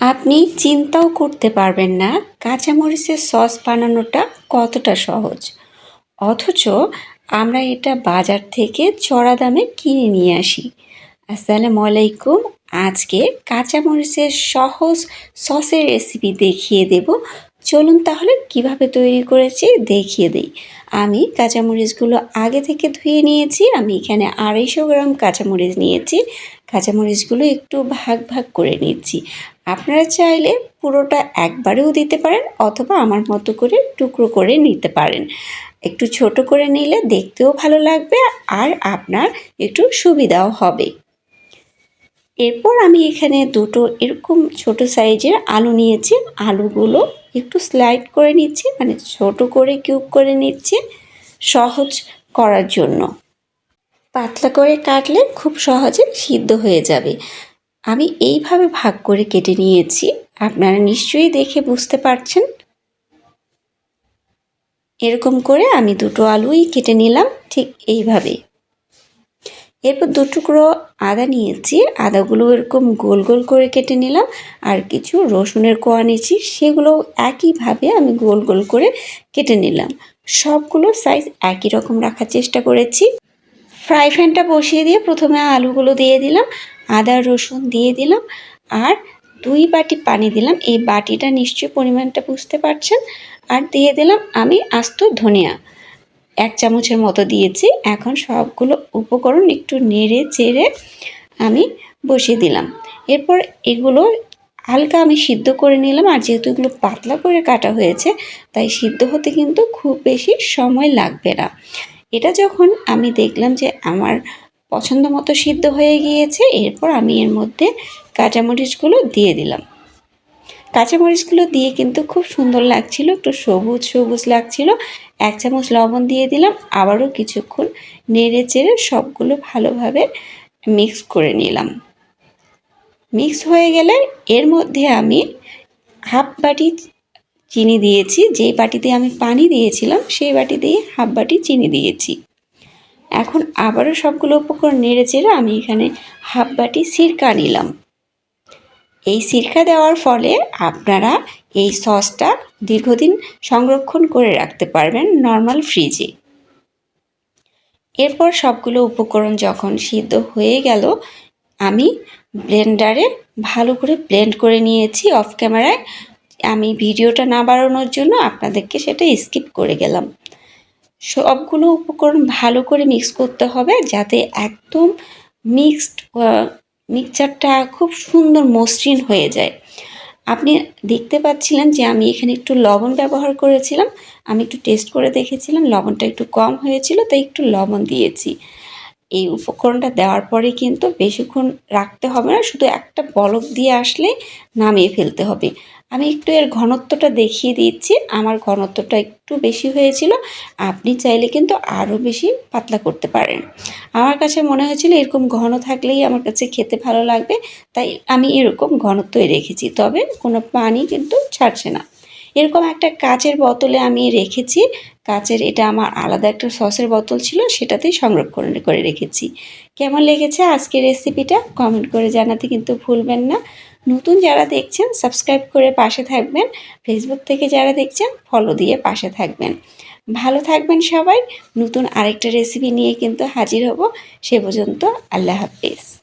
আপনি চিন্তাও করতে পারবেন না কাঁচামরিচের সস বানানোটা কতটা সহজ। অথচ আমরা এটা বাজার থেকে চড়া দামে কিনে নিয়ে আসি। আসসালামু আলাইকুম। আজকে কাঁচামরিচের সহজ সসের রেসিপি দেখিয়ে দেব চলুন তাহলে কীভাবে তৈরি করেছি দেখিয়ে দিই। আমি কাঁচামরিচগুলো আগে থেকে ধুয়ে নিয়েছি, আমি এখানে আড়াইশো গ্রাম কাঁচামরিচ নিয়েছি, কাঁচামরিচগুলো একটু ভাগ ভাগ করে নিচ্ছি। আপনারা চাইলে পুরোটা একবারেও দিতে পারেন অথবা আমার মতো করে টুকরো করে নিতে পারেন। একটু ছোট করে নিলে দেখতেও ভালো লাগবে আর আপনার একটু সুবিধাও হবে। এরপর আমি এখানে দুটো এরকম ছোট সাইজের আলু নিয়েছি, আলুগুলো একটু স্লাইড করে নিচ্ছি মানে ছোট করে কিউব করে নিচ্ছি, সহজ করার জন্য। পাতলা করে কাটলে খুব সহজে সিদ্ধ হয়ে যাবে। আমি এইভাবে ভাগ করে কেটে নিয়েছি, আপনারা নিশ্চয়ই দেখে বুঝতে পারছেন। এরকম করে আমি দুটো আলুই কেটে নিলাম, ঠিক এইভাবে এরপর দু টুকরো আদা নিয়েছি। আদাগুলো এরকম গোল গোল করে কেটে নিলাম। আর কিছু রসুনের কোয়া নিয়েছি। সেগুলো একইভাবে আমি গোল গোল করে কেটে নিলাম। সবগুলো সাইজ একই রকম রাখার চেষ্টা করেছি। ফ্রাই প্যানটা বসিয়ে দিয়ে প্রথমে আলুগুলো দিয়ে দিলাম। আদা, রসুন দিয়ে দিলাম। আর দুই বাটি পানি দিলাম। এই বাটিটা নিশ্চয়ই পরিমাণটা বুঝতে পারছেন। আর দিয়ে দিলাম আমি আস্ত ধনিয়া। এক চামচের মতো দিয়েছি। এখন সবগুলো উপকরণ একটু নেড়ে চেড়ে আমি বসিয়ে দিলাম। এরপর এগুলো হালকা আমি সিদ্ধ করে নিলাম। আর যেহেতু এগুলো পাতলা করে কাটা হয়েছে, তাই সিদ্ধ হতে কিন্তু খুব বেশি সময় লাগবে না। এটা যখন আমি দেখলাম যে আমার পছন্দ মতো সিদ্ধ হয়ে গিয়েছে, এরপর আমি এর মধ্যে কাঁচামরিচগুলো দিয়ে দিলাম। কাঁচামরিচগুলো দিয়ে কিন্তু খুব সুন্দর লাগছিল, একটু সবুজ সবুজ লাগছিল। এক চামচ লবণ দিয়ে দিলাম, আবারও কিছুক্ষণ নেড়ে চেড়ে সবগুলো ভালোভাবে মিক্স করে নিলাম। মিক্স হয়ে গেলে এর মধ্যে আমি হাফ বাটি চিনি দিয়েছি, যেই বাটিতে আমি পানি দিয়েছিলাম, সেই বাটি দিয়ে হাফ বাটি চিনি দিয়েছি। এখন আবারও সবগুলো উপকরণ নেড়ে চেড়ে আমি এখানে হাফ বাটি সিরকা নিলাম। এই সিরকা দেওয়ার ফলে আপনারা এই সসটা দীর্ঘদিন সংরক্ষণ করে রাখতে পারবেন নর্মাল ফ্রিজে। এরপর সবগুলো উপকরণ যখন সিদ্ধ হয়ে গেল, আমি ব্লেন্ডারে ভালো করে ব্লেন্ড করে নিয়েছি অফ ক্যামেরায়। আমি ভিডিওটা না বাড়ানোর জন্য আপনাদেরকে সেটা স্কিপ করে গেলাম। সবগুলো উপকরণ ভালো করে মিক্স করতে হবে যাতে একদম মিক্সড মিক্সচারটা খুব সুন্দর মসৃণ হয়ে যায়। আপনি দেখতে পাচ্ছিলেন যে আমি এখানে একটু লবণ ব্যবহার করেছিলাম। আমি একটু টেস্ট করে দেখেছিলাম, লবণটা একটু কম হয়েছিল, তাই একটু লবণ দিয়েছি। এই উপকরণটা দেওয়ার পরে কিন্তু বেশিক্ষণ রাখতে হবে না, শুধু একটা বলক দিয়ে আসলে নামিয়ে ফেলতে হবে। আমি একটু এর ঘনত্বটা দেখিয়ে দিচ্ছি। আমার ঘনত্বটা একটু বেশি হয়েছিল। আপনি চাইলে কিন্তু আরও বেশি পাতলা করতে পারেন। আমার কাছে মনে হয়েছিল এরকম ঘন থাকলেই আমার কাছে খেতে ভালো লাগবে। তাই আমি এরকম ঘনত্বই রেখেছি। তবে কোনো পানি কিন্তু ছাড়ছে না। এরকম একটা কাচের বোতলে আমি রেখেছি। কাচের এটা আমার আলাদা একটা সসের বোতল ছিল। সেটাতেই সংরক্ষণ করে রেখেছি। কেমন লেগেছে আজকের রেসিপিটা কমেন্ট করে জানাতে কিন্তু ভুলবেন না। নতুন যারা দেখছেন সাবস্ক্রাইব করে পাশে থাকবেন। ফেসবুক থেকে যারা দেখছেন ফলো দিয়ে পাশে থাকবেন। ভালো থাকবেন সবাই। নতুন আরেকটা রেসিপি নিয়ে কিন্তু হাজির হব। সে পর্যন্ত আল্লাহ হাফিজ।